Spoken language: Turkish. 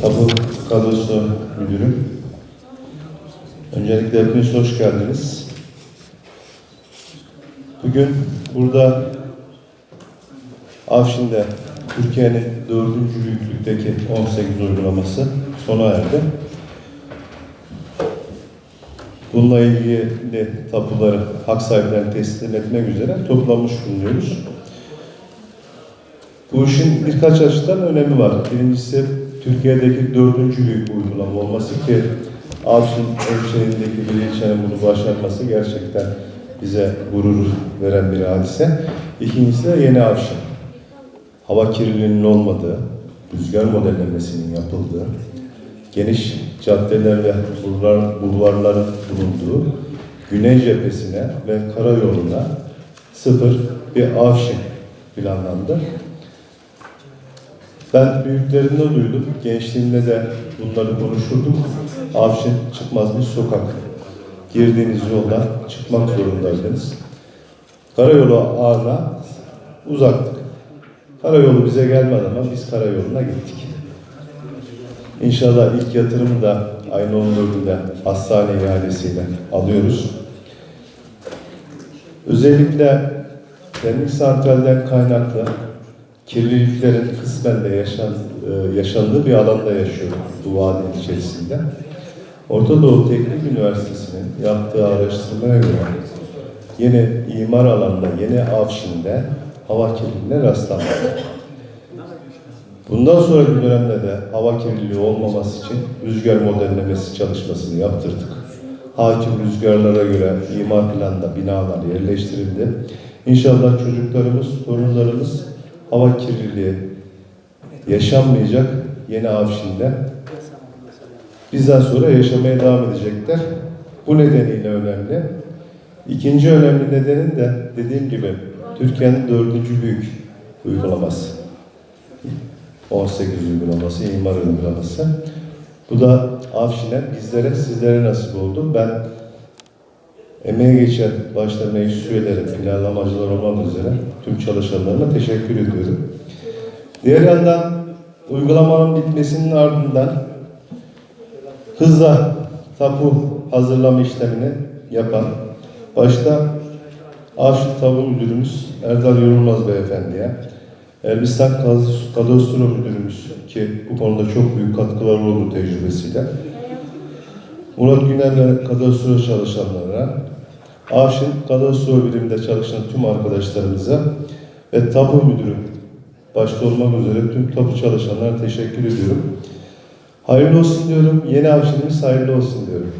Tapu Kadrosu Müdürüm. Öncelikle hepiniz hoş geldiniz. Bugün burada Afşin'de Türkiye'nin dördüncü büyüklükteki 18 uygulaması sona erdi. Bununla ilgili tapuları hak sahiplerine teslim etmek üzere toplanmış bulunuyoruz. Bu işin birkaç açıdan önemi var. Birincisi Türkiye'deki dördüncü büyük uygulama olması ki Avşin ölçeğindeki bir ilçenin bunu başarması gerçekten bize gurur veren bir hadise. İkincisi de yeni Avşin. Hava kirliliğinin olmadığı, rüzgar modellemesinin yapıldığı, geniş caddeler ve bulvar, bulvarların bulunduğu güney cephesine ve karayoluna sıfır bir Avşin planlandı. Ben büyüklerimde duydum, gençliğimde de bunları konuşurdum. Avşin çıkmaz bir sokak. Girdiğiniz yoldan çıkmak zorundaydınız. Karayolu ağına uzaktık. Karayolu bize gelmedi ama biz karayoluna gittik. İnşallah ilk yatırımı da aynı 14'ünde hastane ihalesiyle alıyoruz. Özellikle termik santralden kaynaklı kirliliklerin kısmen de yaşan, e, yaşandığı bir alanda yaşıyorum bu vadinin içerisinde. Orta Doğu Teknik Üniversitesi'nin yaptığı araştırmaya göre yeni imar alanında, yeni Avşin'de hava kirliliğine rastlanmadı. Bundan sonraki dönemde de hava kirliliği olmaması için rüzgar modellemesi çalışmasını yaptırdık. Hakim rüzgarlara göre imar planında binalar yerleştirildi. İnşallah çocuklarımız, torunlarımız hava kirliliği yaşanmayacak yeni Avşin'de bizden sonra yaşamaya devam edecekler. Bu nedeniyle önemli. İkinci önemli nedeni de dediğim gibi Türkiye'nin dördüncü büyük uygulaması. 18 uygulaması, imar uygulaması. Bu da Avşin'e, bizlere, sizlere nasip oldu. Ben emeğe geçen başta meclis üyeleri, planlamacılar olmak üzere tüm çalışanlarıma teşekkür ediyorum. Diğer yandan uygulamanın bitmesinin ardından hızla tapu hazırlama işlemini yapan başta Avşin Tapu Müdürümüz Erdal Yorulmaz Beyefendi'ye, Elbistan Kadastro Müdürümüz ki bu konuda çok büyük katkılar oldu tecrübesiyle, Murat Güner'le kadastro çalışanlara, Avşin Kadastro Biriminde çalışan tüm arkadaşlarımıza ve tapu müdürü başta olmak üzere tüm tapu çalışanlara teşekkür ediyorum. Hayırlı olsun diyorum. Yeni Avşin'imiz hayırlı olsun diyorum.